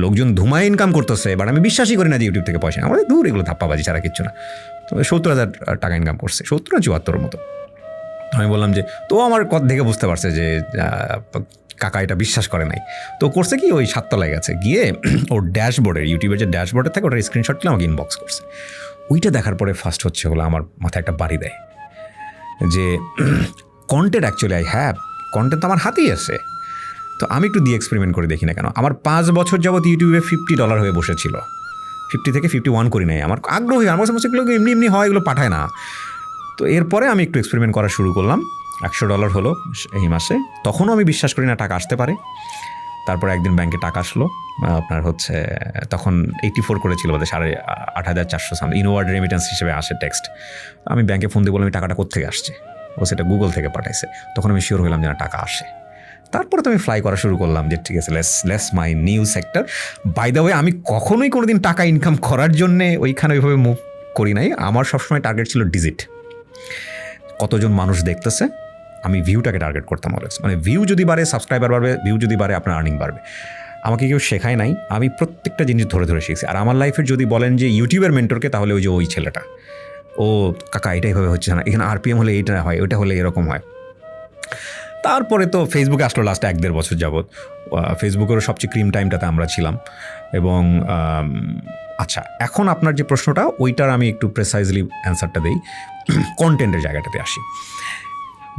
লোকজন ধুমায় ইনকাম করতেছে বাট আমি বিশ্বাসই করি না যে ইউটিউব থেকে পয়সা। আমাদের দূর এগুলো ধাপ্পাবাজি ছাড়া কিচ্ছু না। তো সত্তর হাজার টাকা ইনকাম করছে। সত্তর চুয়াত্তর মতো। আমি বললাম যে, তো আমার কথা দেখে বুঝতে পারছে যে কাকা এটা বিশ্বাস করে নাই। তো করছে কি, ওই সাততলায় গেছে। গিয়ে ওর ড্যাশবোর্ডের, ইউটিউবের যে ড্যাশবোর্ডে থাকে, ওটার স্ক্রিনশট আমাকে ইনবক্স করছে। ওইটা দেখার পরে ফার্স্ট হচ্ছে হলো আমার মাথায় একটা বাড়ি দেয়। যে content actually I have content তো আমার হাতেই আছে। তো আমি একটু দিয়ে এক্সপেরিমেন্ট করে দেখি না কেন? আমার পাঁচ বছর যাবত ইউটিউবে ফিফটি ডলার হয়ে বসেছিল। ফিফটি থেকে ফিফটি ওয়ান করি নাই, আমার আগ্রহী, আমার সমস্ত এগুলো এমনি এমনি হয়, এগুলো পাঠায় না। তো এরপরে আমি একটু এক্সপেরিমেন্ট করা শুরু করলাম। একশো ডলার হলো এই মাসে। তখনও আমি বিশ্বাস করি না টাকা আসতে পারে। তারপরে একদিন ব্যাংকে টাকা আসলো। আপনার হচ্ছে, তখন এইটি ফোর করেছিল বোধহয়, সাড়ে আট হাজার চারশো সামনে ইনওয়ার্ড রেমিটেন্স হিসেবে আসে টেক্সট আমি ব্যাংকে ফোন দিয়ে বললাম টাকাটা কোথেকে আসছে? ও সেটা গুগল থেকে পাঠাইছে। তখন আমি শিওর হলাম যে না, টাকা আসে। তারপরে তো আমি ফ্লাই করা শুরু করলাম যে ঠিক আছে less less my new sector by the way আমি কখনোই কোনোদিন টাকা ইনকাম করার জন্যে ওইখানে ওইভাবে মুভ করি নাই। আমার সবসময় টার্গেট ছিল ডিজিট কতজন মানুষ দেখতেছে, আমি ভিউটাকে টার্গেট করতাম অলওয়েজ মানে ভিউ যদি বাড়ে সাবস্ক্রাইবার বাড়বে ভিউ যদি বাড়ে, আপনার আর্নিং বাড়বে। আমাকে কেউ শেখায় নাই, আমি প্রত্যেকটা জিনিস ধরে ধরে শিখছি। আর আমার লাইফের যদি বলেন যে ইউটিউবের মেন্টরকে তাহলে ওই যে ওই ছেলেটা। ও, কাকা এটাই ভাবে হচ্ছে না। এখানে আরপিএম হলে এইটা হয়, ওইটা হলে এরকম হয়। তারপরে তো ফেসবুকে আসলো লাস্ট এক দেড় বছর যাবৎ। ফেসবুকেরও সবচেয়ে ক্রিম টাইমটাতে আমরা ছিলাম। এবং আচ্ছা এখন আপনার যে প্রশ্নটা, ওইটার আমি একটু প্রেসাইজলি অ্যান্সারটা দিই। কন্টেন্টের জায়গাটাতে আসি।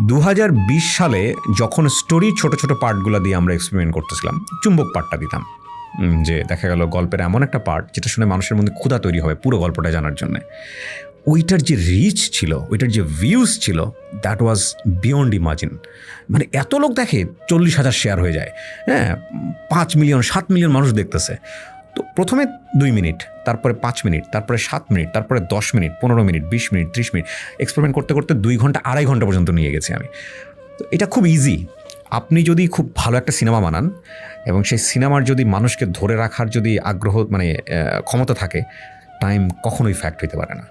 দু হাজার বিশ সালে যখন স্টোরি ছোট ছোট পার্টগুলো দিয়ে আমরা এক্সপেরিমেন্ট করতেছিলাম, চুম্বক পার্টটা দিতাম। যে দেখা গেল গল্পের এমন একটা পার্ট যেটা শুনে মানুষের মধ্যে ক্ষুধা তৈরি হবে পুরো গল্পটা জানার জন্য। ওইটার যে রিচ ছিল, ওইটার যে ভিউজ ছিল দ্যাট ওয়াজ বিয়ন্ড ইমাজিন মানে এত লোক দেখে চল্লিশ হাজার শেয়ার হয়ে যায়। হ্যাঁ পাঁচ মিলিয়ন সাত মিলিয়ন মানুষ দেখতেছে। তো প্রথমে দুই মিনিট তারপরে পাঁচ মিনিট তারপরে সাত মিনিট তারপরে দশ মিনিট পনেরো মিনিট বিশ মিনিট ত্রিশ মিনিট এক্সপেরিমেন্ট করতে করতে দুই ঘণ্টা, আড়াই ঘণ্টা পর্যন্ত নিয়ে গেছি আমি। তো এটা খুব ইজি আপনি যদি খুব ভালো একটা সিনেমা বানান, এবং সেই সিনেমার যদি মানুষকে ধরে রাখার যদি আগ্রহ মানে ক্ষমতা থাকে টাইম কখনোই ফ্যাক্ট হইতে পারে না।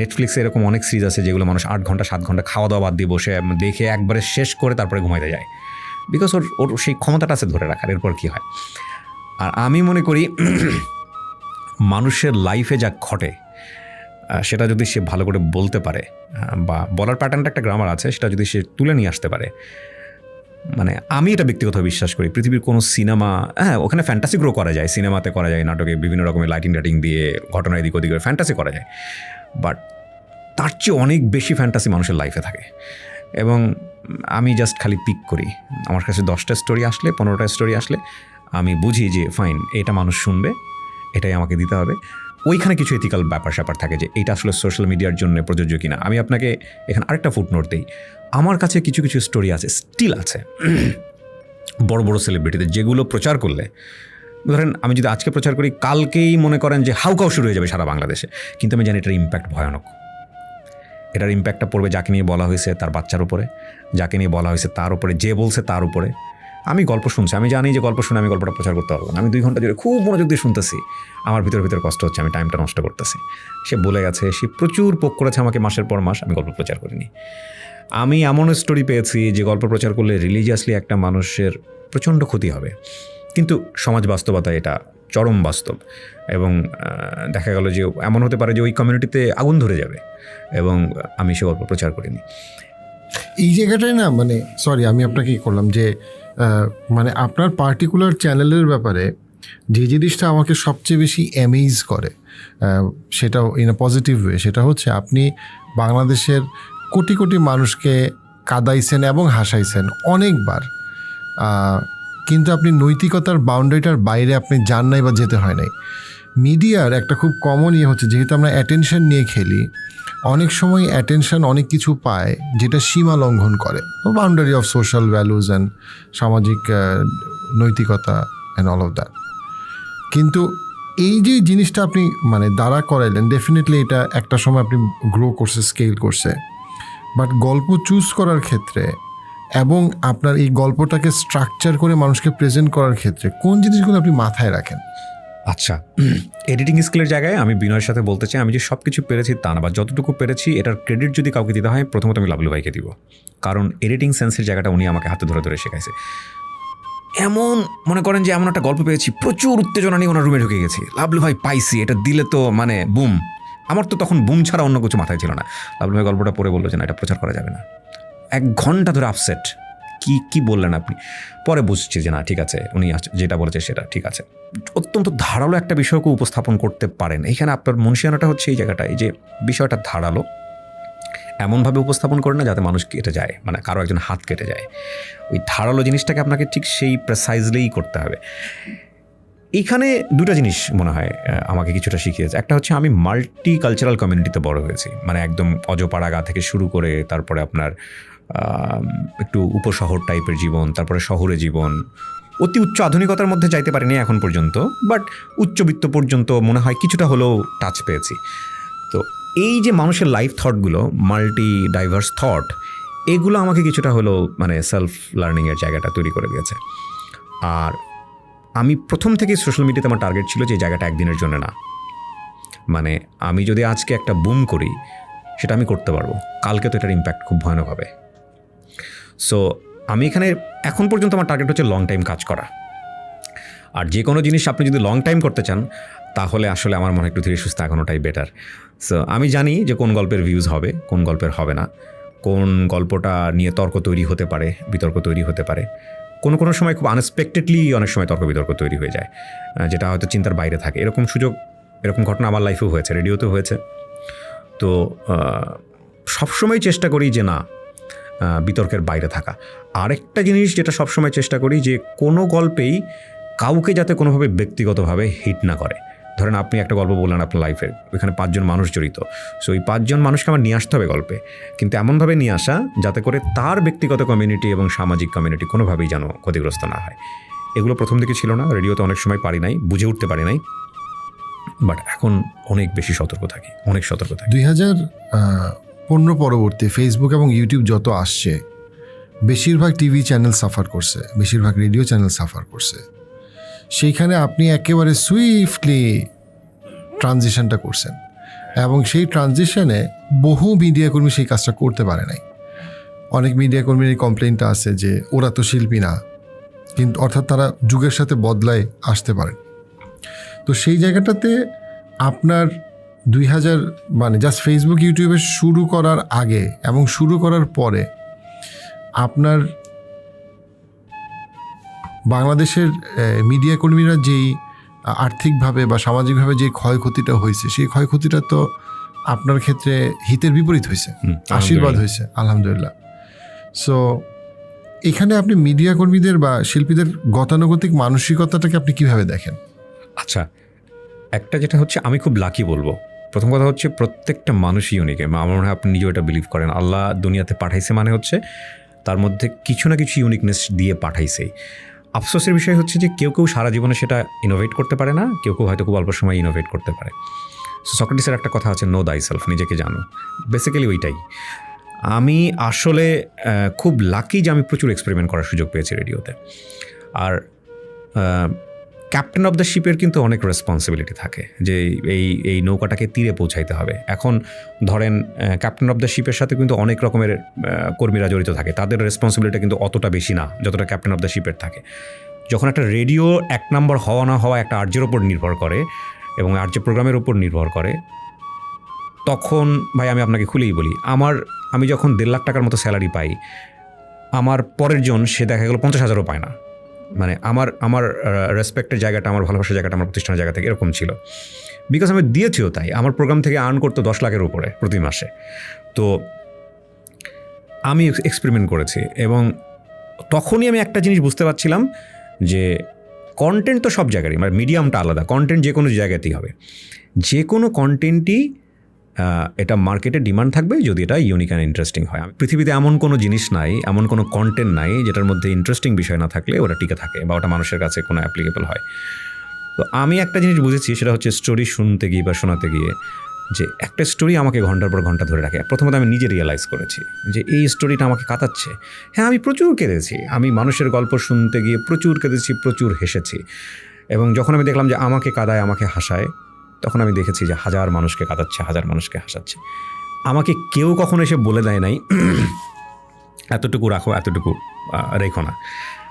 নেটফ্লিক্সে এরকম অনেক সিরিজ আছে যেগুলো মানুষ আট ঘণ্টা, সাত ঘণ্টা খাওয়া দাওয়া বাদ দিয়ে বসে দেখে একবারে শেষ করে তারপরে ঘুমাইতে যায়। বিকজ ওর ওর সেই ক্ষমতাটা আছে ধরে রাখার, এরপর কী হয়? আর আমি মনে করি মানুষের লাইফে যা ঘটে সেটা যদি সে ভালো করে বলতে পারে বা বলার প্যাটার্নটা একটা গ্রামার আছে, সেটা যদি সে তুলে নিয়ে আসতে পারে মানে আমি এটা ব্যক্তিগতভাবে বিশ্বাস করি। পৃথিবীর কোনো সিনেমা হ্যাঁ ওখানে ফ্যান্টাসি গ্রো করা যায় সিনেমাতে করা যায়, নাটকে বিভিন্ন রকমের লাইটিং টাইটিং দিয়ে ঘটনা এদিক ওদিক করে ফ্যান্টাসি করা যায়। বাট তার চেয়ে অনেক বেশি ফ্যান্টাসি মানুষের লাইফে থাকে। এবং আমি জাস্ট খালি পিক করি। আমার কাছে দশটা স্টোরি আসলে, পনেরোটা স্টোরি আসলে, আমি বুঝি যে ফাইন এটা মানুষ শুনবে, এটাই আমাকে দিতে হবে। ওইখানে কিছু এথিক্যাল ব্যাপার স্যাপার থাকে যে, এটা আসলে সোশ্যাল মিডিয়ার জন্য প্রযোজ্য কিনা। আমি আপনাকে এখানে আরেকটা ফুটনোট দিই। আমার কাছে কিছু কিছু স্টোরি আছে স্টিল আছে। বড় বড় সেলিব্রিটিদের যেগুলো প্রচার করলে ধরেন আমি যদি আজকে প্রচার করি, কালকেই মনে করেন যে হাউকাও শুরু হয়ে যাবে সারা বাংলাদেশে। কিন্তু আমি জানি এটার ইম্প্যাক্ট ভয়ানক। এটার ইম্প্যাক্টটা পড়বে যাকে নিয়ে বলা হয়েছে তার বাচ্চার উপরে, যাকে নিয়ে বলা হয়েছে তার উপরে, যে বলছে তার উপরে। আমি গল্প শুনছি, আমি জানি যে গল্প শুনে আমি গল্পটা প্রচার করতে পারব না। আমি দুই ঘণ্টা জুড়ে খুব মনোযোগ দিয়ে শুনতেছি। আমার ভিতর ভিতর কষ্ট হচ্ছে, আমি টাইমটা নষ্ট করতেছি। সে বলে গেছে, সে প্রচুর পোক করেছে আমাকে মাসের পর মাস, আমি গল্প প্রচার করিনি। আমি এমন স্টোরি পেয়েছি যে গল্প প্রচার করলে রিলিজিয়াসলি একটা মানুষের প্রচণ্ড ক্ষতি হবে। কিন্তু সমাজ বাস্তবতা এটা, চরম বাস্তব। এবং দেখা গেল যে এমন হতে পারে যে ওই কমিউনিটিতে আগুন ধরে যাবে এবং আমি সে গল্প প্রচার করিনি। এই জায়গাটায় না মানে সরি আমি আপনাকে কি করলাম যে মানে আপনার পার্টিকুলার চ্যানেলের ব্যাপারে যে জিনিসটা আমাকে সবচেয়ে বেশি অ্যামেজ করে সেটাও ইন আ পজিটিভ ওয়ে সেটা হচ্ছে আপনি বাংলাদেশের কোটি কোটি মানুষকে কাদাইছেন এবং হাসাইছেন অনেকবার। কিন্তু আপনি নৈতিকতার বাউন্ডারিটার বাইরে আপনি যান নাই বা যেতে হয় নাই। মিডিয়ার একটা খুব কমন ইয়ে হচ্ছে, যেহেতু আমরা অ্যাটেনশন নিয়ে খেলি, অনেক সময় অ্যাটেনশন অনেক কিছু পায় যেটা সীমা লঙ্ঘন করে। Boundary of social values and সামাজিক নৈতিকতা অ্যান্ড অল অফ দ্যাট কিন্তু এই যে জিনিসটা আপনি মানে দাঁড়া করাইলেন ডেফিনেটলি এটা একটা সময় আপনি গ্রো করছে স্কেল করছে। বাট গল্প চুজ করার ক্ষেত্রে এবং আপনার এই গল্পটাকে স্ট্রাকচার করে মানুষকে প্রেজেন্ট করার ক্ষেত্রে কোন জিনিসগুলো আপনি মাথায় রাখেন? আচ্ছা এডিটিং স্কিলের জায়গায় আমি বিনয়ের সাথে বলতে চাই, আমি যে সব কিছু পেরেছি তা না, বা যতটুকু পেরেছি, এটার ক্রেডিট যদি কাউকে দিতে হয়, প্রথমত আমি লাভলু ভাইকে দিব। কারণ এডিটিং সেন্সের জায়গাটা উনি আমাকে হাতে ধরে ধরে শেখাইছে। এমন, মনে করেন যে এমন একটা গল্প পেয়েছি, প্রচুর উত্তেজনা নিয়ে ওনার রুমে ঢুকে গেছি। লাভলু ভাই, পাইছি, এটা দিলে তো মানে বুম আমার তো তখন বুম ছাড়া অন্য কিছু মাথায় ছিল না। লাভলু ভাই গল্পটা পড়ে বলল যে না, এটা প্রচার করা যাবে না। এক ঘণ্টা ধরে আপসেট কি কি বললেন আপনি? পরে বুঝছি যে না, ঠিক আছে, উনি যেটা বলেছে সেটা ঠিক আছে। অত্যন্ত ধারালো একটা বিষয়কে উপস্থাপন করতে পারেন। এখানে আপনার মনসিয়ানাটা হচ্ছে এই জায়গাটায় যে বিষয়টা ধারালো, এমনভাবে উপস্থাপন করে না যাতে মানুষ কেটে যায় মানে কারও একজন হাত কেটে যায়। ওই ধারালো জিনিসটাকে আপনাকে ঠিক সেই প্রেসাইজলিই করতে হবে। এইখানে দুটো জিনিস মনে হয় আমাকে কিছুটা শিখিয়েছে। একটা হচ্ছে আমি মাল্টি কালচারাল কমিউনিটিতে বড় হয়েছি। মানে একদম অজপাড়াগা থেকে শুরু করে তারপরে আপনার একটু উপশহর টাইপের জীবন, তারপরে শহরে জীবন। অতি উচ্চ আধুনিকতার মধ্যে যাইতে পারিনি এখন পর্যন্ত বাট উচ্চবিত্ত পর্যন্ত মনে হয় কিছুটা হলেও টাচ পেয়েছি। তো এই যে মানুষের লাইফ থটগুলো মাল্টি ডাইভার্স থট এগুলো আমাকে কিছুটা হলেও মানে সেলফ লার্নিংয়ের জায়গাটা তৈরি করে দিয়েছে। আর আমি প্রথম থেকে সোশ্যাল মিডিয়াতে আমার টার্গেট ছিল যে জায়গাটা একদিনের জন্য না। মানে আমি যদি আজকে একটা বুম করি, সেটা আমি করতে পারব। কালকে তো এটার ইম্প্যাক্ট খুব ভয়ানক হবে। সো আমি এখানে এখন পর্যন্ত আমার টার্গেট হচ্ছে লং টাইম কাজ করা। আর যে কোনো জিনিস আপনি যদি লং টাইম করতে চান, তাহলে আসলে আমার মনে একটু ধীরে সুস্থ এখনোটাই বেটার সো আমি জানি যে কোন গল্পের ভিউজ হবে, কোন গল্পের হবে না। কোন গল্পটা নিয়ে তর্ক তৈরি হতে পারে, বিতর্ক তৈরি হতে পারে। কোনো কোনো সময় খুব আনএক্সপেক্টেডলি অনেক সময় তর্ক বিতর্ক তৈরি হয়ে যায় যেটা হয়তো চিন্তার বাইরে থাকে। এরকম সুযোগ, এরকম ঘটনা আমার লাইফেও হয়েছে রেডিওতেও হয়েছে। তো সবসময় চেষ্টা করি যে না বিতর্কের বাইরে থাকা। আরেকটা জিনিস যেটা সবসময় চেষ্টা করি যে কোনো গল্পেই কাউকে যাতে কোনোভাবে ব্যক্তিগতভাবে হিট না করে। ধরেন আপনি একটা গল্প বললেন আপনার লাইফের ওইখানে পাঁচজন মানুষ জড়িত। সো ওই পাঁচজন মানুষকে আমার নিয়ে আসতে হবে গল্পে। কিন্তু এমনভাবে নিয়ে আসা যাতে করে তার ব্যক্তিগত কমিউনিটি এবং সামাজিক কমিউনিটি কোনোভাবেই যেন ক্ষতিগ্রস্ত না হয়। এগুলো প্রথম দিকে ছিল না রেডিওতে অনেক সময় পারি নাই, বুঝে উঠতে পারি নাই। বাট এখন অনেক বেশি সতর্ক থাকি, অনেক সতর্ক থাকি। দুই হাজার পনেরো পরবর্তী ফেসবুক এবং ইউটিউব যত আসছে, বেশিরভাগ টিভি চ্যানেল সাফার করছে, বেশিরভাগ রেডিও চ্যানেল সাফার করছে। সেইখানে আপনি একেবারে সুইফটলি ট্রানজিশনটা করছেন এবং সেই ট্রানজিশনে বহু মিডিয়া কর্মী সেই কাজটা করতে পারে নাই। অনেক মিডিয়া কর্মীর এই কমপ্লেনটা আছে যে, ওরা তো শিল্পী না, কিন্তু অর্থাৎ তারা যুগের সাথে বদলায় আসতে পারেন। তো সেই জায়গাটাতে আপনার দুই হাজার মানে জাস্ট ফেসবুক ইউটিউবে শুরু করার আগে এবং শুরু করার পরে আপনার বাংলাদেশের মিডিয়া কর্মীরা যেই আর্থিকভাবে বা সামাজিকভাবে যে ক্ষয়ক্ষতিটা হয়েছে সেই ক্ষয়ক্ষতিটা তো আপনার ক্ষেত্রে হিতের বিপরীত হয়েছে। আশীর্বাদ হয়েছে আলহামদুলিল্লাহ। সো এখানে আপনি মিডিয়া কর্মীদের বা শিল্পীদের গতানুগতিক মানসিকতাটাকে আপনি কীভাবে দেখেন? আচ্ছা একটা যেটা হচ্ছে আমি খুব লাকি বলব। প্রথম কথা হচ্ছে প্রত্যেকটা মানুষই ইউনিক আমার মনে হয় আপনি নিজেও এটা বিলিভ করেন। আল্লাহ দুনিয়াতে পাঠাইছে মানে হচ্ছে তার মধ্যে কিছু না কিছু ইউনিকনেস দিয়ে পাঠাইছেই আফসোসের বিষয় হচ্ছে যে কেউ কেউ সারা জীবনে সেটা ইনোভেট করতে পারে না, কেউ কেউ হয়তো খুব অল্প সময় ইনোভেট করতে পারে। সো সক্রেটিসের একটা কথা আছে নো দাই সেলফ নিজেকে জানো। বেসিক্যালি ওইটাই। আমি আসলে খুব লাকি যে আমি প্রচুর এক্সপেরিমেন্ট করার সুযোগ পেয়েছি রেডিওতে। আর ক্যাপ্টেন অফ দ্য শিপের কিন্তু অনেক রেসপন্সিবিলিটি থাকে যে এই এই নৌকাটাকে তীরে পৌঁছাইতে হবে। এখন ধরেন ক্যাপ্টেন অফ দ্য শিপের সাথে কিন্তু অনেক রকমের কর্মীরা জড়িত থাকে। তাদের রেসপন্সিবিলিটি কিন্তু অতটা বেশি না, যতটা ক্যাপ্টেন অফ দ্য শিপের থাকে। যখন একটা রেডিও এক নম্বর হওয়া না হওয়া একটা আর্যের ওপর নির্ভর করে এবং আর্য প্রোগ্রামের ওপর নির্ভর করে, তখন, ভাই আমি আপনাকে খুলেই বলি, আমার, আমি যখন দেড় লাখ টাকার মতো স্যালারি পাই, আমার পরের জন সে দেখা গেল পঞ্চাশ হাজারও পায় না। মানে আমার আমার রেসপেক্টের জায়গাটা, আমার ভালোবাসার জায়গাটা, আমার প্রতিষ্ঠানের জায়গা থেকে এরকম ছিল। বিকজ আমি দিয়েছিও তাই। আমার প্রোগ্রাম থেকে আর্ন করতো দশ লাখের উপরে প্রতি মাসে। তো আমি এক্সপেরিমেন্ট করেছি এবং তখনই আমি একটা জিনিস বুঝতে পারছিলাম যে কন্টেন্ট তো সব জায়গারই মানে মিডিয়ামটা আলাদা। কন্টেন্ট যে কোনো জায়গাতেই হবে। যে কোনো কন্টেন্টই এটা মার্কেটে ডিমান্ড থাকবে যদি এটা ইউনিক অ্যান্ড ইন্টারেস্টিং হয়। পৃথিবীতে এমন কোনো জিনিস নাই, এমন কোনো কন্টেন্ট নাই যেটার মধ্যে ইন্টারেস্টিং বিষয় না থাকলে ওটা টিকে থাকে বা ওটা মানুষের কাছে কোনো অ্যাপ্লিকেবল হয়। তো আমি একটা জিনিস বুঝেছি, সেটা হচ্ছে স্টোরি শুনতে গিয়ে বা শোনাতে গিয়ে যে একটা স্টোরি আমাকে ঘণ্টার পর ঘণ্টা ধরে রাখে। প্রথমত আমি নিজে রিয়েলাইজ করেছি যে এই স্টোরিটা আমাকে কাতাচ্ছে হ্যাঁ আমি প্রচুর কেঁদেছি। আমি মানুষের গল্প শুনতে গিয়ে প্রচুর কেঁদেছি, প্রচুর হেসেছি। এবং যখন আমি দেখলাম যে আমাকে কাদায়, আমাকে হাসায় তখন আমি দেখেছি যে হাজার মানুষকে কাঁদাচ্ছে, হাজার মানুষকে হাসাচ্ছে। আমাকে কেউ কখনো এসে বলে দেয় নাই, এতটুকু রাখো, এতটুকু রেখো না।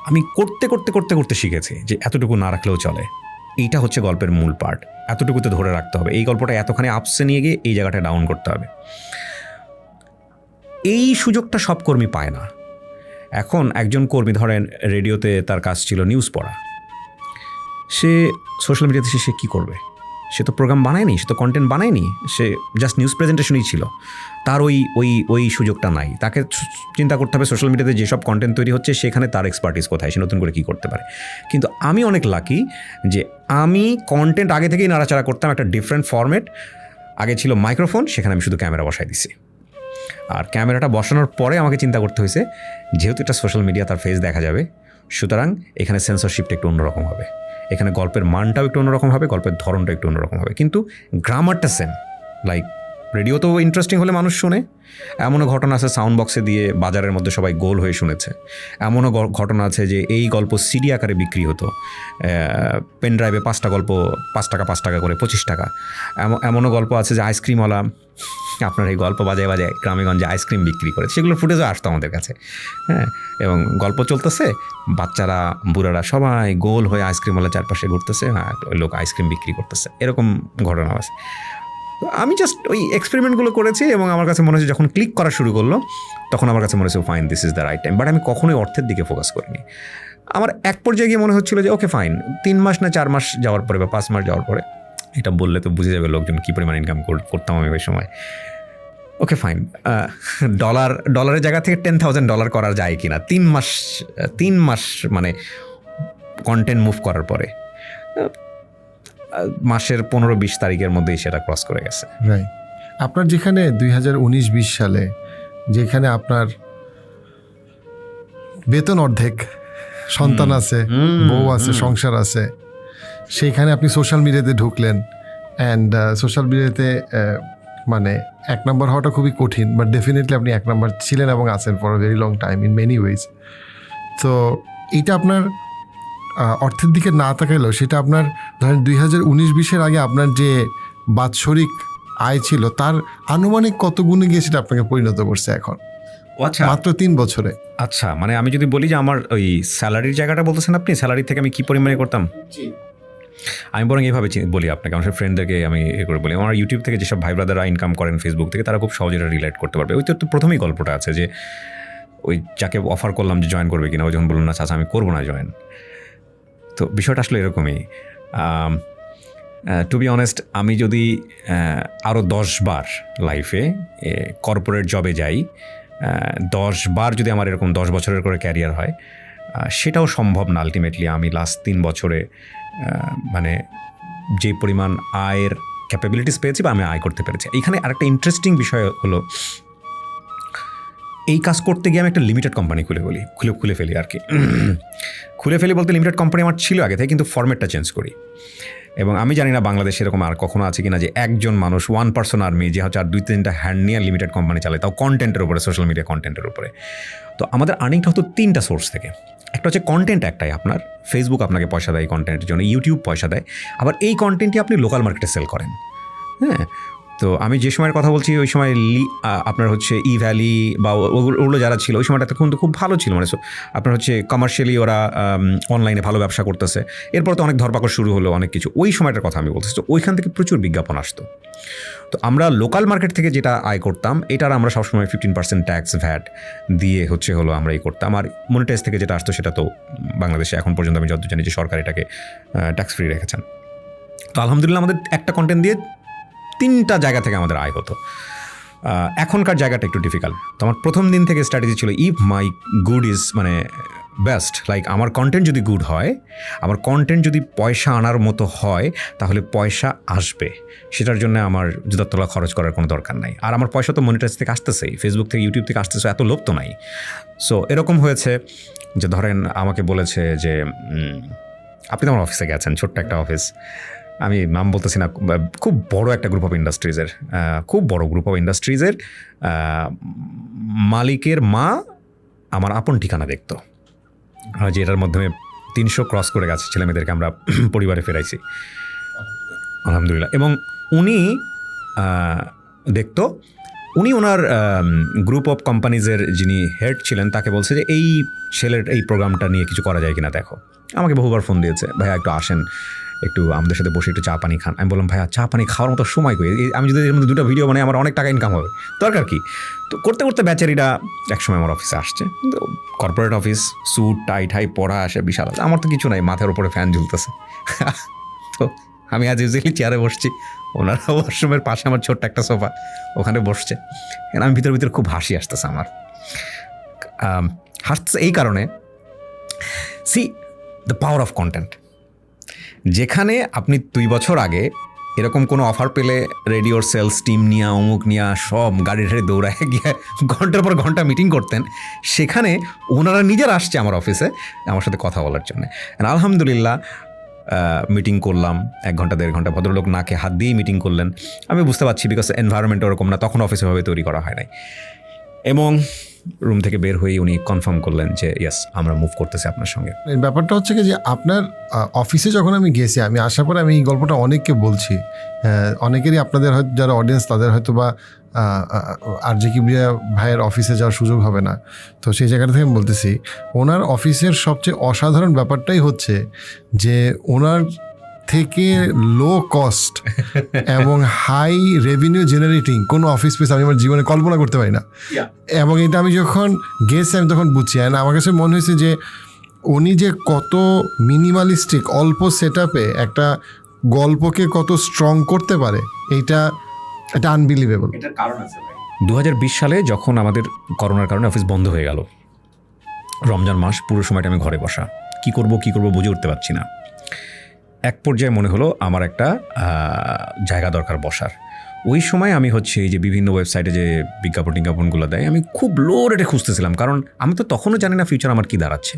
আমি করতে করতে করতে করতে শিখেছি যে এতটুকু না রাখলেও চলে। এইটা হচ্ছে গল্পের মূল পার্ট। এতটুকুতে ধরে রাখতে হবে। এই গল্পটা এতখানি আপসে নিয়ে গিয়ে এই জায়গাটা ডাউন করতে হবে। এই সুযোগটা সব কর্মী পায় না। এখন একজন কর্মী ধরেন, রেডিওতে তার কাজ ছিল নিউজ পড়া। সে সোশ্যাল মিডিয়াতে সে কী করবে? সে তো প্রোগ্রাম বানায়নি, সে তো কন্টেন্ট বানায়নি, সে জাস্ট নিউজ প্রেজেন্টেশনই ছিল। তার ওই ওই ওই সুযোগটা নাই। তাকে চিন্তা করতে হবে সোশ্যাল মিডিয়াতে যেসব কন্টেন্ট তৈরি হচ্ছে, সেখানে তার এক্সপার্টিস কোথায়? সে নতুন করে কী করতে পারে? কিন্তু আমি অনেক লাকি যে আমি কন্টেন্ট আগে থেকেই নাড়াচাড়া করতাম একটা ডিফারেন্ট ফরম্যাট আগে ছিল মাইক্রোফোন সেখানে আমি শুধু ক্যামেরা বসাই দিছি। আর ক্যামেরাটা বসানোর পরে আমাকে চিন্তা করতে হয়েছে, যেহেতু এটা সোশ্যাল মিডিয়া তার ফেস দেখা যাবে। সুতরাং এখানে সেন্সরশিপটা একটু অন্যরকম হবে। এখানে গল্পের মানটাও একটু অন্যরকম হবে, গল্পের ধরনটা একটু অন্যরকম হবে। কিন্তু গ্রামারটা সেম লাইক রেডিও তো ইন্টারেস্টিং হলে মানুষ শুনে। এমনও ঘটনা আছে সাউন্ড বক্সে দিয়ে বাজারের মধ্যে সবাই গোল হয়ে শুনেছে। এমনও ঘটনা আছে যে এই গল্প সিডি আকারে বিক্রি হতো। পেন ড্রাইভে পাঁচটা গল্প, পাঁচ টাকা পাঁচ টাকা করে, পঁচিশ টাকা। এমন, এমনও গল্প আছে যে আইসক্রিমওয়ালা আপনার এই গল্প বাজায় বাজায় গ্রামেগঞ্জে আইসক্রিম বিক্রি করে। সেগুলো ফুটেজও আসতো আমাদের কাছে। হ্যাঁ এবং গল্প চলতেছে, বাচ্চারা, বুড়ারা সবাই গোল হয়ে আইসক্রিমওয়ালা চারপাশে ঘুরতেছে হ্যাঁ লোক আইসক্রিম বিক্রি করতেছে। এরকম ঘটনা আছে। আমি জাস্ট ওই এক্সপেরিমেন্টগুলো করেছি এবং আমার কাছে মনে হচ্ছে যখন ক্লিক করা শুরু করল, তখন আমার কাছে মনে হচ্ছে fine this is the right time but আমি কখনোই অর্থের দিকে ফোকাস করিনি। আমার এক পর্যায়ে গিয়ে মনে হচ্ছিল যে ওকে ফাইন তিন মাস না চার মাস যাওয়ার পরে বা পাঁচ মাস যাওয়ার পরে, এটা বললে তো বুঝে যাবে লোকজন কী পরিমাণ ইনকাম করতাম আমি ওই সময়। ওকে ফাইন ডলার ডলারের জায়গা থেকে টেন থাউজেন্ড ডলার করা যায় কি না তিন মাস তিন মাস মানে কন্টেন্ট মুভ করার পরে। মাসের পনেরো বিশ তারিখের মধ্যেই সেটা ক্রস করে গেছে। রাইট আপনার যেখানে দুই হাজার উনিশ বিশ সালে যেখানে আপনার বেতন অর্ধেক সন্তান আছে বউ আছে সংসার আছে সেইখানে আপনি সোশ্যাল মিডিয়াতে ঢুকলেন অ্যান্ড সোশ্যাল মিডিয়াতে মানে এক নম্বর হওয়াটা খুবই কঠিন বাট ডেফিনেটলি আপনি এক নম্বর ছিলেন এবং আছেন for very long time in many ways তো এটা আপনার অর্থের দিকে না তাকাইলেও সেটা আপনার ধরেন দুই হাজার উনিশ বিশের আগে আপনার যে বাৎসরিক আয় ছিল তার আনুমানিক কত গুণে গিয়ে সেটা আপনাকে পরিণত করছে এখন? আচ্ছা। মাত্র তিন বছরে। আচ্ছা মানে আমি যদি বলি যে আমার ওই স্যালারির জায়গাটা বলতেছেন আপনি স্যালারি থেকে আমি কি পরিমাণে করতাম? আমি বরং এইভাবে বলি আপনাকে আমার ফ্রেন্ডদেরকে আমি এ করে বলি। আমার ইউটিউব থেকে যেসব ভাই ব্রাদাররা ইনকাম করেন ফেসবুক থেকে তারা খুব সহজে রিলেট করতে পারবে। ওই তো প্রথমেই গল্পটা আছে যে ওই যাকে অফার করলাম যে জয়েন করবে কিনা ওই যখন বলল না চাচা আমি করব না জয়েন তো বিষয়টা আসলে এরকমই। টু বি অনেস্ট আমি যদি আরও দশ বার লাইফে কর্পোরেট জবে যাই দশ বার যদি আমার এরকম দশ বছরের করে ক্যারিয়ার হয় সেটাও সম্ভব না আলটিমেটলি আমি লাস্ট তিন বছরে মানে যে পরিমাণ আয়ের ক্যাপাবিলিটিস পেয়েছি বা আমি আয় করতে পেরেছি। এখানে আরেকটা ইন্টারেস্টিং বিষয় হলো এই কাজ করতে গিয়ে আমি একটা লিমিটেড কোম্পানি খুলে বলি, খুলে খুলে ফেলি আর কি। খুলে ফেলি বলতে লিমিটেড কোম্পানি আমার ছিল আগে থেকে, কিন্তু ফরম্যাটটা চেঞ্জ করি। এবং আমি জানি না বাংলাদেশে এরকম আর কখনো আছে কিনা যে একজন মানুষ ওয়ান পার্সন আর্মি যে হচ্ছে আর দুই, তিনটা হ্যান্ড নিয়ে লিমিটেড কোম্পানি চালায়, তাও কন্টেন্টের উপরে সোশ্যাল মিডিয়া কন্টেন্টের উপরে। তো আমাদের আর্নিংটা হতো তিনটা সোর্স থেকে। একটা হচ্ছে কন্টেন্ট একটাই আপনার ফেসবুক আপনাকে পয়সা দেয় কন্টেন্টের জন্য ইউটিউব পয়সা দেয়। আবার এই কন্টেন্টটি আপনি লোকাল মার্কেটে সেল করেন। হ্যাঁ? তো আমি যে সময়ের কথা বলছি, ওই সময় লি আপনার হচ্ছে ই ভ্যালি বা ওগুলো যারা ছিল, ওই সময়টা কিন্তু খুব ভালো ছিল। মানে আপনার হচ্ছে কমার্শিয়ালি ওরা অনলাইনে ভালো ব্যবসা করতেছে। এরপর তো অনেক ধরপাকড় শুরু হলো, অনেক কিছু। ওই সময়টার কথা আমি বলতেছি। তো ওইখান থেকে প্রচুর বিজ্ঞাপন আসতো। তো আমরা লোকাল মার্কেট থেকে যেটা আয় করতাম, এটার আমরা সবসময় ফিফটিন পার্সেন্ট ট্যাক্স ভ্যাট দিয়ে হচ্ছে হলো আমরা এই করতাম। আর মনিটাইজ থেকে যেটা আসতো, সেটা তো বাংলাদেশে এখন পর্যন্ত আমি যত জানি যে সরকার এটাকে ট্যাক্স ফ্রি রেখেছেন। তো আলহামদুলিল্লাহ আমাদের একটা কন্টেন্ট দিয়ে তিনটা জায়গা থেকে আমাদের আয় হতো। এখনকার জায়গাটা একটু ডিফিকাল্ট তো আমার প্রথম দিন থেকে স্ট্র্যাটেজি ছিল ইফ মাই গুড ইজ মানে বেস্ট লাইক আমার কন্টেন্ট যদি গুড হয়, আমার কন্টেন্ট যদি পয়সা আনার মতো হয়, তাহলে পয়সা আসবে। সেটার জন্য আমার জুতার তোলা খরচ করার কোনো দরকার নাই। আর আমার পয়সা তো মনিটাইজ থেকে আসতেছেই ফেসবুক থেকে ইউটিউব থেকে আসতেছে, এত লোভ তো নাই। সো এরকম হয়েছে যে ধরেন আমাকে বলেছে যে আপনি তো আমার অফিসে গেছেন, ছোট্ট একটা অফিস আমি নাম বলতেছি না খুব বড় একটা গ্রুপ অফ ইন্ডাস্ট্রিজের খুব বড় গ্রুপ অফ ইন্ডাস্ট্রিজের মালিকের মা আমার আপন ঠিকানা দেখতো। যে এটার মাধ্যমে তিনশো ক্রস করে গেছে ছেলেমেয়েদেরকে আমরা পরিবারে ফেরাইছি। আলহামদুলিল্লাহ। এবং উনি দেখতো, উনি ওনার গ্রুপ অফ কোম্পানিজের যিনি হেড ছিলেন, তাকে বলছে যে এই ছেলের, এই প্রোগ্রামটা নিয়ে কিছু করা যায় কিনা দেখো। আমাকে বহুবার ফোন দিয়েছে, ভাইয়া একটু আসেন। একটু আমাদের সাথে বসে একটু চা পানি খান। আমি বললাম ভাইয়া চা পানি খাওয়ার মতো সময় কই? আমি যদি এর মধ্যে দুটো ভিডিও মানে আমার অনেক টাকা ইনকাম হবে। দরকার কি? তো করতে করতে বেচারিরা একসময় আমার অফিসে আসছে। তো কর্পোরেট অফিস স্যুট টাই ঠাই পড়া আসে বিশাল। আছে আমার তো কিছু নাই মাথার উপরে ফ্যান ঝুলতেছে। তো আমি আজ ইউজুয়ালি চেয়ারে বসছি। ওনারা ওয়াশরুমের পাশে আমার ছোট্ট একটা সোফা ওখানে বসছে। আমি ভিতর ভিতর খুব হাসি আসতেছে আমার। আম, হাসতেছে এই কারণে see the power of content যেখানে আপনি দুই বছর আগে এরকম কোনো অফার পেলে রেডিওর সেলস টিম নিয়ে, অমুক নিয়ে, সব গাড়ি ঠেড়ে দৌড়ায় গিয়ে ঘণ্টার পর ঘণ্টা মিটিং করতেন, সেখানে ওনারা নিজের আসছে আমার অফিসে আমার সাথে কথা বলার জন্য। আলহামদুলিল্লাহ মিটিং করলাম, এক ঘণ্টা, দেড় ঘণ্টা ভদ্রলোক নাকে হাত দিয়েই মিটিং করলেন। আমি বুঝতে পারছি বিকজ এনভায়রনমেন্ট ওরকম না, তখন অফিসে ভাবে তৈরি করা হয় নাই। এবং রুম থেকে বের হয়ে উনি কনফার্ম করলেন যে ইয়েস আমরা মুভ করতেছি আপনার সঙ্গে। ব্যাপারটা হচ্ছে কি যে, আপনার অফিসে যখন আমি গেছি, আমি আশা করে আমি এই গল্পটা অনেককে বলছি। অনেকেরই আপনাদের হয়তো, যারা অডিয়েন্স তাদের হয়তো বা আর যে কিবরিয়া ভাইয়ের অফিসে যাওয়ার সুযোগ হবে না। তো সেই জায়গাটা থেকে আমি বলতেছি, ওনার অফিসের সবচেয়ে অসাধারণ ব্যাপারটাই হচ্ছে যে, ওনার থেকে লো কস্ট এবং হাই রেভিনিউ জেনারেটিং কোনো অফিস স্পেস আমি আমার জীবনে কল্পনা করতে পারি না। এবং এটা আমি যখন গেছি আমি তখন বুঝছি। আর আমার কাছে মনে হয়েছে যে উনি যে কত মিনিমালিস্টিক অল্প সেট একটা গল্পকে কত স্ট্রং করতে পারে এইটা এটা আনবিলিভেবল দু হাজার বিশ সালে যখন আমাদের করোনার কারণে অফিস বন্ধ হয়ে গেল রমজান মাস পুরো সময়টা আমি ঘরে বসা। কি করব কি করব বুঝে উঠতে পারছি না। এক পর্যায়ে মনে হলো আমার একটা জায়গা দরকার বসার। ওই সময় আমি হচ্ছে এই যে বিভিন্ন ওয়েবসাইটে যে বিজ্ঞাপন টিজ্ঞাপনগুলো দেয়, আমি খুব লো রেটে খুঁজতেছিলাম। কারণ আমি তো তখনও জানি না ফিউচার আমার কি দাঁড়াচ্ছে।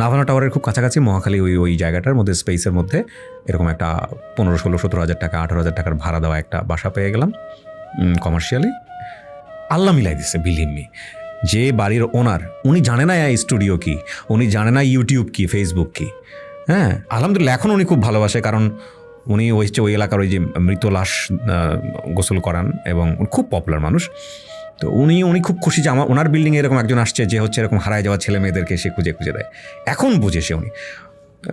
নাভানা টাওয়ারের খুব কাছাকাছি, মহাখালী ওই ওই জায়গাটার মধ্যে স্পেসের মধ্যে এরকম একটা পনেরো, ষোলো, সতেরো হাজার টাকা, আঠারো হাজার টাকার ভাড়া দেওয়া একটা বাসা পেয়ে গেলাম কমার্শিয়ালি আল্লাহ মিলাই দিছে বিলিভ মি যে বাড়ির ওনার উনি জানে না স্টুডিও কি, উনি জানে না ইউটিউব কি ফেসবুক কি। হ্যাঁ। আলহামদুলিল্লাহ, এখন উনি খুব ভালোবাসে, কারণ উনি ওই হচ্ছে ওই এলাকার ওই যে মৃত লাশ গোসল করান এবং খুব পপুলার মানুষ। তো উনি উনি খুব খুশি যে আমার, ওনার বিল্ডিংয়ে এরকম একজন আসছে যে হচ্ছে এরকম হারায় যাওয়া ছেলে মেয়েদেরকে সে খুঁজে খুঁজে দেয়। এখন বুঝে সে উনি।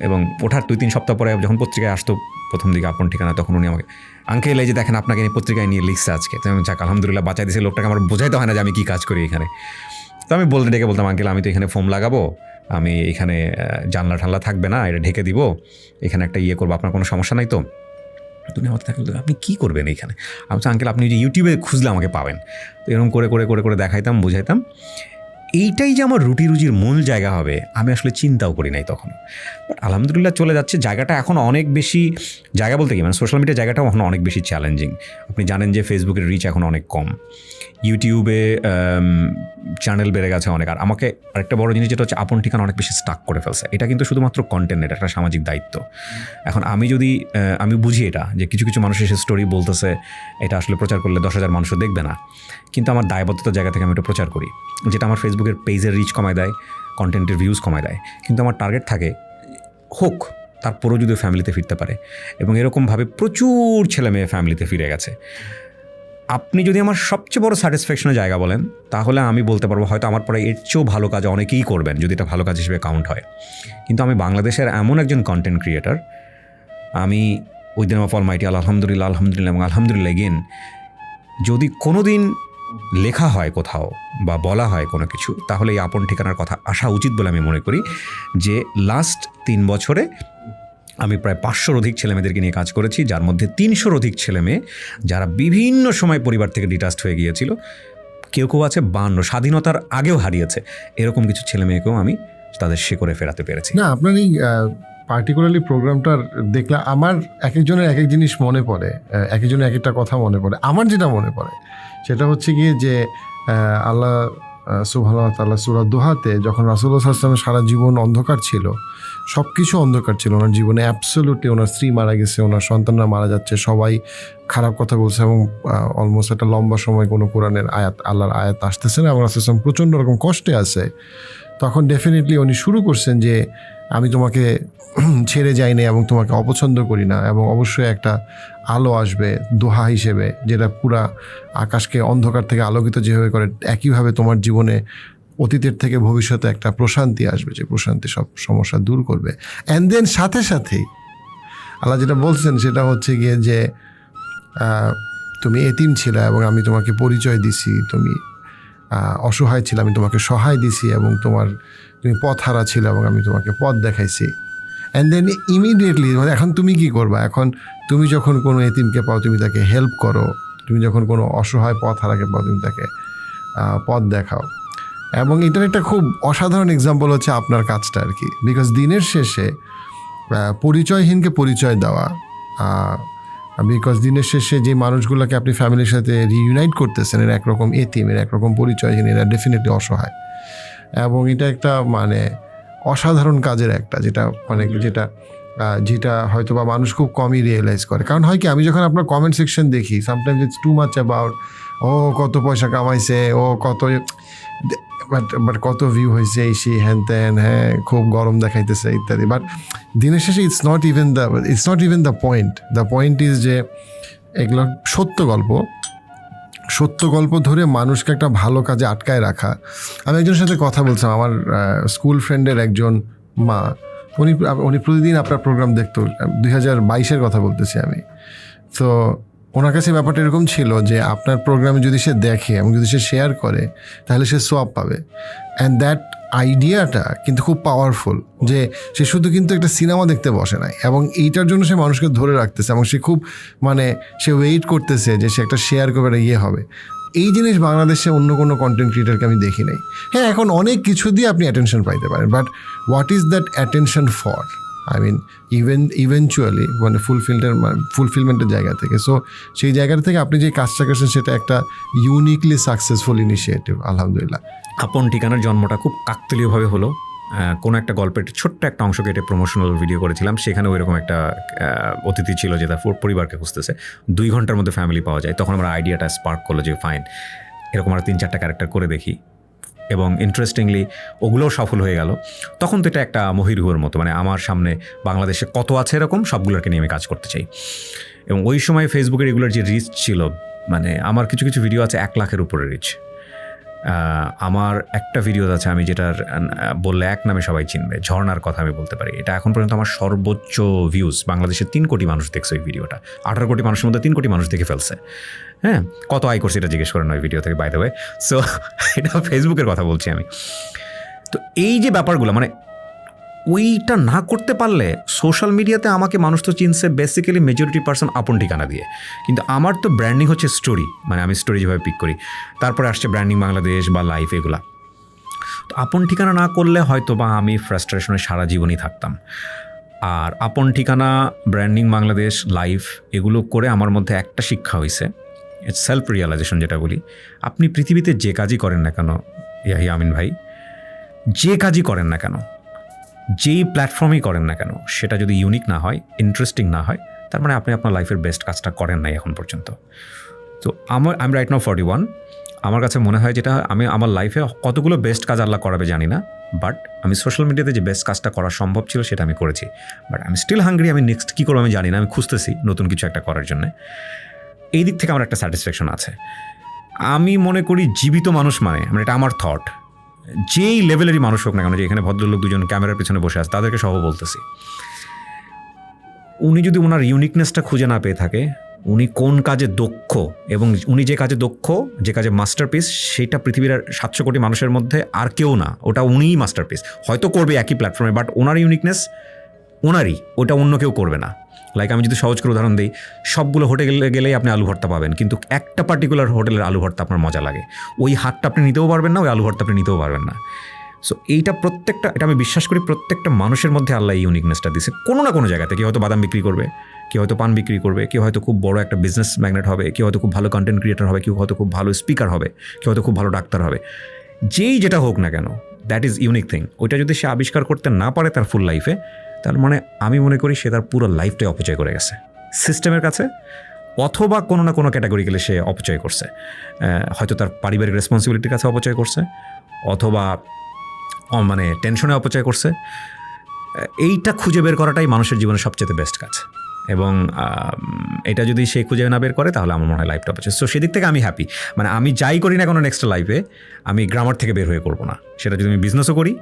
এবং ওঠার দুই তিন সপ্তাহ পরে যখন পত্রিকায় আসতো প্রথম দিকে আপন ঠিকানা, তখন উনি আমাকে আঙ্কেল এই যে দেখেন আপনাকে পত্রিকায় নিয়ে লিখছে আজকে। যাক, আলহামদুলিল্লাহ বাঁচাই দিয়েছে, লোকটাকে আমার বোঝাইতে হয় না যে আমি কী কাজ করি এখানে। তো আমি বলতে, ডেকে বলতাম আঙ্কেল আমি তো এখানে ফোম লাগাবো আমি এখানে জানলা ঠান্লা থাকবে না, এটা ঢেকে দিব। এখানে একটা ইয়ে করব, আপনার কোনো সমস্যা নাই তো? তুমি আমাকে থাকলে আপনি কী করবেন এইখানে আমি আঙ্কেল আপনি যে ইউটিউবে খুঁজলে আমাকে পাবেন। তো এরকম করে করে করে করে দেখাইতাম, বুঝাইতাম। এইটাই যে আমার রুটি রুজির মূল জায়গা হবে, আমি আসলে চিন্তাও করি নাই তখন বাট আলহামদুলিল্লাহ চলে যাচ্ছে। জায়গাটা এখন অনেক বেশি, জায়গা বলতে কি? মানে সোশ্যাল মিডিয়া জায়গাটাও এখন অনেক বেশি চ্যালেঞ্জিং আপনি জানেন যে ফেসবুকের রিচ এখন অনেক কম। ইউটিউবে চ্যানেল বেড়ে গেছে অনেক। আর আমাকে আরেকটা বড় জিনিস যেটা হচ্ছে, আপন ঠিকানা অনেক বেশি স্টাক করে ফেলছে। এটা কিন্তু শুধুমাত্র কন্টেন্ট এটা একটা সামাজিক দায়িত্ব। এখন আমি যদি আমি বুঝি এটা, যে কিছু কিছু মানুষ এসে স্টোরি বলতেছে, এটা আসলে প্রচার করলে দশ হাজার মানুষও দেখবে না। কিন্তু আমার দায়বদ্ধতার জায়গা থেকে আমি এটা প্রচার করি, যেটা আমার ফেসবুকের পেজের রিচ কমায় দেয় কন্টেন্টের ভিউজ কমায় দেয়। কিন্তু আমার টার্গেট থাকে, হোক তারপরেও যদি ফ্যামিলিতে ফিরতে পারে। এবং এরকমভাবে প্রচুর ছেলে মেয়ে ফ্যামিলিতে ফিরে গেছে। আপনি যদি আমার সবচেয়ে বড় স্যাটিসফ্যাকশনের জায়গা বলেন, তাহলে আমি বলতে পারব হয়তো আমার পরে এর চেয়েও ভালো কাজ অনেকেই করবেন যদি এটা ভালো কাজ হিসেবে কাউন্ট হয়। কিন্তু আমি বাংলাদেশের এমন একজন কন্টেন্ট ক্রিয়েটার আমি ওই দিন আমার মাইটি আলহামদুলিল্লাহ আলহামদুলিল্লাহ এবং আলহামদুলিল্লাহ এগেন যদি কোনো দিন লেখা হয় কোথাও বা বলা হয় কোনো কিছু, তাহলে এই আপন ঠিকানার কথা আসা উচিত বলে আমি মনে করি যে লাস্ট তিন বছরে আমি প্রায় পাঁচশোর অধিক ছেলেমেয়েদেরকে নিয়ে কাজ করেছি, যার মধ্যে তিনশোর অধিক ছেলেমেয়ে যারা বিভিন্ন সময় পরিবার থেকে ডিটাস্ট হয়ে গিয়েছিল। কেউ কেউ আছে, বান্ন, স্বাধীনতার আগেও হারিয়েছে। এরকম কিছু ছেলে মেয়েকেও আমি তাদের শিকড়ে ফেরাতে পেরেছি। না, আপনার এই পার্টিকুলারলি প্রোগ্রামটার দেখলে আমার এক একজনের এক এক জিনিস মনে পড়ে এক একজনের এক একটা কথা মনে পড়ে। আমার যেটা মনে পড়ে, সেটা হচ্ছে গিয়ে যে আল্লাহ সুবাহ তাল্লাহ সুরা দোহাতে যখন রাসুল্লাহ আসলামের সারা জীবন অন্ধকার ছিল সব কিছু অন্ধকার ছিল ওনার জীবনে অ্যাবসোলুটলি ওনার স্ত্রী মারা গেছে, ওনার সন্তানরা মারা যাচ্ছে, সবাই খারাপ কথা বলছে এবং অলমোস্ট একটা লম্বা সময় কোনো কোরআনের আয়াত, আল্লাহর আয়াত আসতেছে না এবং আসলাম প্রচণ্ড রকম কষ্টে আছে। তখন ডেফিনেটলি উনি শুরু করছেন যে, আমি তোমাকে ছেড়ে যাইনি এবং তোমাকে অপছন্দ করি না এবং অবশ্যই একটা আলো আসবে, দোহা হিসেবে, যেটা পুরা আকাশকে অন্ধকার থেকে আলোকিত যেভাবে করে, একইভাবে তোমার জীবনে অতীতের থেকে ভবিষ্যতে একটা প্রশান্তি আসবে, যে প্রশান্তি সব সমস্যা দূর করবে। অ্যান্ড দেন সাথে সাথেই আল্লাহ যেটা বলছেন সেটা হচ্ছে গিয়ে যে তুমি এতিম ছিলে এবং আমি তোমাকে পরিচয় দিছি, তুমি অসহায় ছিল, আমি তোমাকে সহায় দিছি এবং তোমার, তুমি পথ হারা ছিল এবং আমি তোমাকে পথ দেখাইছি। অ্যান্ড দেন ইমিডিয়েটলি এখন তুমি কি করবা? এখন তুমি যখন কোনো এতিমকে পাও, তুমি তাকে হেল্প করো। তুমি যখন কোনো অসহায় পথ হারাকে পাও, তুমি তাকে পথ দেখাও। এবং এটার একটা খুব অসাধারণ এক্সাম্পল হচ্ছে আপনার কাজটা আর কি। বিকজ দিনের শেষে পরিচয়হীনকে পরিচয় দেওয়া বিকজ দিনের শেষে যে মানুষগুলোকে আপনি ফ্যামিলির সাথে রিইউনাইট করতেছেন এরা একরকম এতিম এরা একরকম পরিচয়হীন এরা ডেফিনেটলি অসহায়। এবং এটা একটা মানে অসাধারণ কাজের একটা যেটা মানে যেটা যেটা হয়তো বা মানুষ খুব কমই রিয়েলাইজ করে। কারণ হয় কি আমি যখন আপনার কমেন্ট সেকশন দেখি sometimes it's too much about ও কত পয়সা কামাইছে ও কত বাট বাট কত ভিউ হয়েছে এই সেই হ্যান ত্যান হ্যাঁ খুব গরম দেখাইতেছে ইত্যাদি। বাট দিনের শেষে it's not even the it's not even the point the point is যে এগুলো সত্য গল্প। সত্য গল্প ধরে মানুষকে একটা ভালো কাজে আটকায় রাখা। আমি একজনের সাথে কথা বলছিলাম, আমার স্কুল ফ্রেন্ডের একজন মা। উনি উনি প্রতিদিন আপনার প্রোগ্রাম দেখতো। দুই হাজার বাইশের কথা বলতেছি আমি। তো ওনার কাছে ব্যাপারটা এরকম ছিল যে আপনার প্রোগ্রামে যদি সে দেখে এবং যদি সে শেয়ার করে, তাহলে সে সোয়াব পাবে। অ্যান্ড দ্যাট আইডিয়াটা কিন্তু খুব পাওয়ারফুল যে সে শুধু কিন্তু একটা সিনেমা দেখতে বসে নাই এবং এইটার জন্য সে মানুষকে ধরে রাখতেছে এবং সে খুব মানে সে ওয়েট করতেছে যে সে একটা শেয়ার একটা ইয়ে হবে। এই জিনিস বাংলাদেশে অন্য কোনো কন্টেন্ট ক্রিয়েটারকে আমি দেখি নাই। হ্যাঁ এখন অনেক কিছু দিয়ে আপনি অ্যাটেনশন পাইতে পারেন but what is that attention for I mean even eventually মানে ফুলফিলটার ফুলফিলমেন্টের জায়গা থেকে। সো সেই জায়গা থেকে আপনি যে কাজটা করছেন, সেটা একটা ইউনিকলি সাকসেসফুল ইনিশিয়েটিভ আলহামদুলিল্লাহ। আপন ঠিকানার জন্মটা খুব কাকতলীয়ভাবে হলো। কোনো একটা গল্পের ছোট্ট একটা অংশ কেটে প্রমোশনাল ভিডিও করেছিলাম। সেখানে ওইরকম একটা অতিথি ছিল যে তার পরিবারকে খুঁজতেছে। দুই ঘণ্টার মধ্যে ফ্যামিলি পাওয়া যায়। তখন আমরা আইডিয়াটা স্পার্ক করল যে ফাইন এরকম আর তিন চারটা ক্যারেক্টার করে দেখি। এবং ইন্টারেস্টিংলি ওগুলোও সফল হয়ে গেল। তখন তো এটা একটা মহিরুহর মতো মানে আমার সামনে বাংলাদেশে কত আছে এরকম সবগুলোকে নিয়ে আমি কাজ করতে চাই। এবং ওই সময় ফেসবুকের এগুলোর যে রিচ ছিল মানে আমার কিছু কিছু ভিডিও আছে এক লাখের উপরে রিচ আমার একটা ভিডিও আছে আমি যেটার বললে এক নামে সবাই চিনবে, ঝর্ণার কথা আমি বলতে পারি। এটা এখন পর্যন্ত আমার সর্বোচ্চ ভিউজ বাংলাদেশের তিন কোটি মানুষ দেখছে ওই ভিডিওটা আঠারো কোটি মানুষের মধ্যে তিন কোটি মানুষ দেখে ফেলছে। হ্যাঁ কত আয় করছে এটা জিজ্ঞেস করেন ওই ভিডিও থেকে বাই দ্য ওয়ে সো এটা ফেসবুকের কথা বলছি আমি। তো এই যে ব্যাপারগুলো মানে ওইটা না করতে পারলে সোশ্যাল মিডিয়াতে আমাকে মানুষ তো চিনছে বেসিক্যালি মেজরিটি পার্সন আপন ঠিকানা দিয়ে। কিন্তু আমার তো ব্র্যান্ডিং হচ্ছে স্টোরি মানে আমি স্টোরি যেভাবে পিক করি। তারপরে আসছে ব্র্যান্ডিং বাংলাদেশ বা লাইফ এগুলা। তো আপন ঠিকানা না করলে হয়তো বা আমি ফ্রাস্ট্রেশনে সারা জীবনই থাকতাম। আর আপন ঠিকানা ব্র্যান্ডিং বাংলাদেশ লাইফ এগুলো করে আমার মধ্যে একটা শিক্ষা হয়েছে সেলফ রিয়ালাইজেশন যেটা বলি। আপনি পৃথিবীতে যে কাজই করেন না কেন, ইয়াহি আমিন ভাই, যে কাজই করেন না কেন, যেই প্ল্যাটফর্মেই করেন না কেন, সেটা যদি ইউনিক না হয় ইন্টারেস্টিং না হয়, তার মানে আপনি আপনার লাইফের বেস্ট কাজটা করেন নাই এখন পর্যন্ত। তো আমার আমি রাইট নাও ফর্টি ওয়ান আমার কাছে মনে হয় যেটা, আমি আমার লাইফে কতগুলো বেস্ট কাজ আল্লাহ করাবে জানি না বাট আমি সোশ্যাল মিডিয়াতে যে বেস্ট কাজটা করা সম্ভব ছিল সেটা আমি করেছি। বাট আমি স্টিল হাঙ্গ্রি আমি নেক্সট কী করব আমি জানি না, আমি খুঁজতেছি নতুন কিছু একটা করার জন্য। এই দিক থেকে আমার একটা স্যাটিসফ্যাকশন আছে। আমি মনে করি জীবিত মানুষ মানে মানে এটা আমার থট যেই লেভেলেরই মানুষ হোক না কেন, যে এখানে ভদ্রলোক দুজন ক্যামেরার পিছনে বসে আছে, তাদেরকে সহ বলতেছি। উনি যদি ওনার ইউনিকনেসটা খুঁজে না পেয়ে থাকে, উনি কোন কাজে দক্ষ এবং উনি যে কাজে দক্ষ, যে কাজে মাস্টারপিস সেটা পৃথিবীর সাতশো কোটি মানুষের মধ্যে আর কেউ না। ওটা উনিই মাস্টারপিস হয়তো করবে একই প্ল্যাটফর্মে বাট ওনার ইউনিকনেস ওনারই, ওটা অন্য কেউ করবে না। লাইক আমি যদি সহজ করে উদাহরণ দিই, সবগুলো হোটেলে গেলেই আপনি আলু ভর্তা পাবেন, কিন্তু একটা পার্টিকুলার হোটেলের আলু ভর্তা আপনার মজা লাগে। ওই হাতটা আপনি নিতেও পারবেন না, ওই আলু ভর্তা আপনি নিতেও পারবেন না। সো এইটা প্রত্যেকটা, এটা আমি বিশ্বাস করি প্রত্যেকটা মানুষের মধ্যে আল্লাহ এই ইউনিকনেসটা দিছে কোনো না কোনো জায়গাতে কেউ হয়তো বাদাম বিক্রি করবে, কেউ হয়তো পান বিক্রি করবে, কেউ হয়তো খুব বড় একটা বিজনেস ম্যাগনেট হবে, কেউ হয়তো খুব ভালো কন্টেন্ট ক্রিয়েটার হবে, কেউ হয়তো খুব ভালো স্পিকার হবে, কেউ হয়তো খুব ভালো ডাক্তার হবে। যেই যেটা হোক না কেন দ্যাট ইজ ইউনিক থিং ওইটা যদি সে আবিষ্কার করতে না পারে তার ফুল লাইফে তার মানে আমি মনে করি সে তার পুরো লাইফটাই অপচয় করে গেছে। সিস্টেমের কাছে অথবা কোনো না কোনো ক্যাটাগরিক্যালে সে অপচয় করছে। হয়তো তার পারিবারিক রেসপন্সিবিলিটির কাছে অপচয় করছে, অথবা মানে টেনশনে অপচয় করছে। এইটা খুঁজে বের করাটাই মানুষের জীবনে সবচেয়ে বেস্ট কাজ। এবং এটা যদি সে খুঁজে না বের করে, তাহলে আমার মনে হয় লাইফটা পাচ্ছে সো সেদিক থেকে আমি হ্যাপি মানে আমি যাই করি না কোনো নেক্সট লাইফে আমি গ্রামার থেকে বের হয়ে করব না। সেটা যদি আমি বিজনেসও করি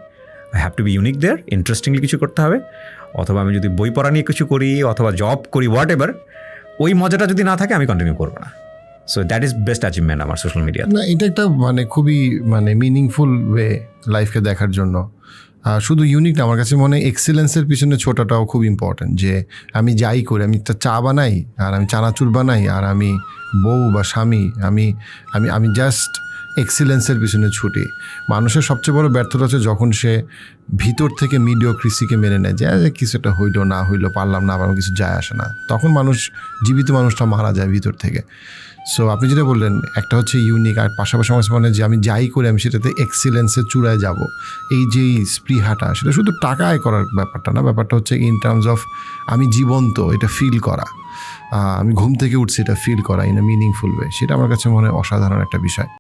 I have to be unique there interestingly কিছু করতে হবে। অথবা আমি যদি বই পড়া নিয়ে কিছু করি, অথবা জব করি হোয়াট এভার ওই মজাটা যদি না থাকে, আমি কন্টিনিউ করব না। So that is best achievement আমার সোশ্যাল মিডিয়া না, এটা একটা মানে খুবই মানে মিনিংফুল ওয়ে লাইফকে দেখার জন্য। শুধু ইউনিক না, আমার কাছে মনে হয় এক্সিলেন্সের পিছনে ছোটাটাও খুব ইম্পর্ট্যান্ট যে আমি যাই করি, আমি একটা চা বানাই, আর আমি চানাচুর বানাই, আর আমি বউ বা স্বামী, আমি আমি আমি জাস্ট এক্সিলেন্সের পিছনে ছুটি। মানুষের সবচেয়ে বড় ব্যর্থতা হচ্ছে যখন সে ভিতর থেকে মিডিও কৃষিকে মেনে নেয় যে "আরে, কিছু একটা হইল না হইল পারলাম না আমার কিছু যায় আসে না। তখন মানুষ জীবিত মানুষটা মারা যায় ভিতর থেকে। সো আপনি যেটা বললেন একটা হচ্ছে ইউনিক আর পাশাপাশি আমার মনে যে আমি যাই করে আমি সেটাতে এক্সিলেন্সের চূড়ায় যাব। এই যে স্পৃহাটা সেটা শুধু টাকায় করার ব্যাপারটা না ব্যাপারটা হচ্ছে ইন টার্মস অফ আমি জীবন্ত এটা ফিল করা। আমি ঘুম থেকে উঠছি এটা ফিল করা ইন এ মিনিংফুল ওয়ে সেটা আমার কাছে মনে হয় অসাধারণ একটা বিষয়।